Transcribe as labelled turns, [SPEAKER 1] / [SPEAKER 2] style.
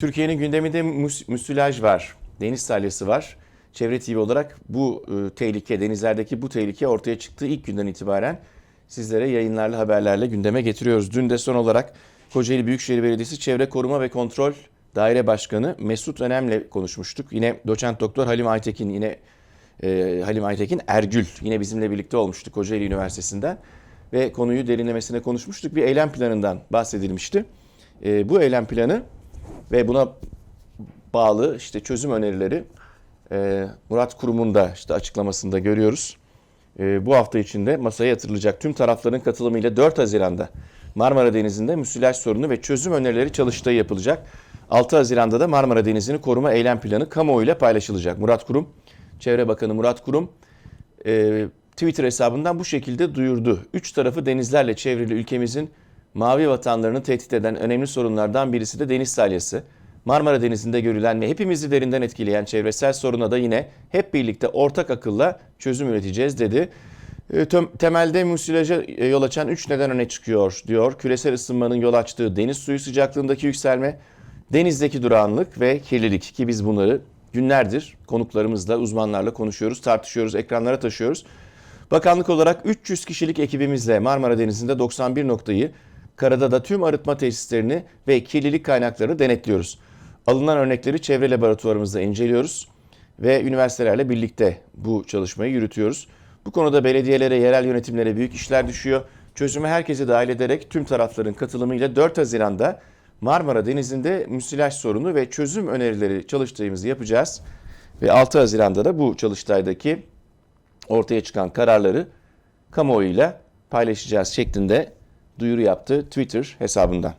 [SPEAKER 1] Türkiye'nin gündeminde mus- müsilaj var, deniz salyası var. Çevre TV olarak bu e, tehlike, denizlerdeki bu tehlike ortaya çıktığı ilk günden itibaren sizlere yayınlarla, haberlerle gündeme getiriyoruz. Dün de son olarak Kocaeli Büyükşehir Belediyesi Çevre Koruma ve Kontrol Daire Başkanı Mesut Önem'le konuşmuştuk. Yine doçent doktor Halim Aytekin, yine e, Halim Aytekin Ergül yine bizimle birlikte olmuştu Kocaeli Üniversitesi'nden ve konuyu derinlemesine konuşmuştuk. Bir eylem planından bahsedilmişti. E, bu eylem planı ve buna bağlı işte çözüm önerileri e, Murat Kurum'un da işte açıklamasında görüyoruz. E, bu hafta içinde masaya yatırılacak tüm tarafların katılımıyla 4 Haziran'da Marmara Denizi'nde müsilaj sorunu ve çözüm önerileri çalıştayı yapılacak. 6 Haziran'da da Marmara Denizi'ni koruma eylem planı kamuoyuyla paylaşılacak. Murat Kurum, Çevre Bakanı Murat Kurum e, Twitter hesabından bu şekilde duyurdu. Üç tarafı denizlerle çevrili ülkemizin mavi vatanlarını tehdit eden önemli sorunlardan birisi de deniz salyası. Marmara Denizi'nde görülen ve hepimizi derinden etkileyen çevresel soruna da yine hep birlikte ortak akılla çözüm üreteceğiz dedi. E, Temelde müsilaja e, yol açan 3 neden öne çıkıyor diyor. Küresel ısınmanın yol açtığı deniz suyu sıcaklığındaki yükselme, denizdeki durağanlık ve kirlilik ki biz bunları günlerdir konuklarımızla, uzmanlarla konuşuyoruz, tartışıyoruz, ekranlara taşıyoruz. Bakanlık olarak 300 kişilik ekibimizle Marmara Denizi'nde 91 noktayı, karada da tüm arıtma tesislerini ve kirlilik kaynaklarını denetliyoruz. Alınan örnekleri çevre laboratuvarımızda inceliyoruz ve üniversitelerle birlikte bu çalışmayı yürütüyoruz. Bu konuda belediyelere, yerel yönetimlere büyük işler düşüyor. Çözümü herkese dahil ederek tüm tarafların katılımıyla 4 Haziran'da Marmara Denizi'nde müsilaj sorunu ve çözüm önerileri çalıştayımızı yapacağız. Ve 6 Haziran'da da bu çalıştaydaki ortaya çıkan kararları kamuoyuyla paylaşacağız şeklinde duyuru yaptı Twitter hesabından.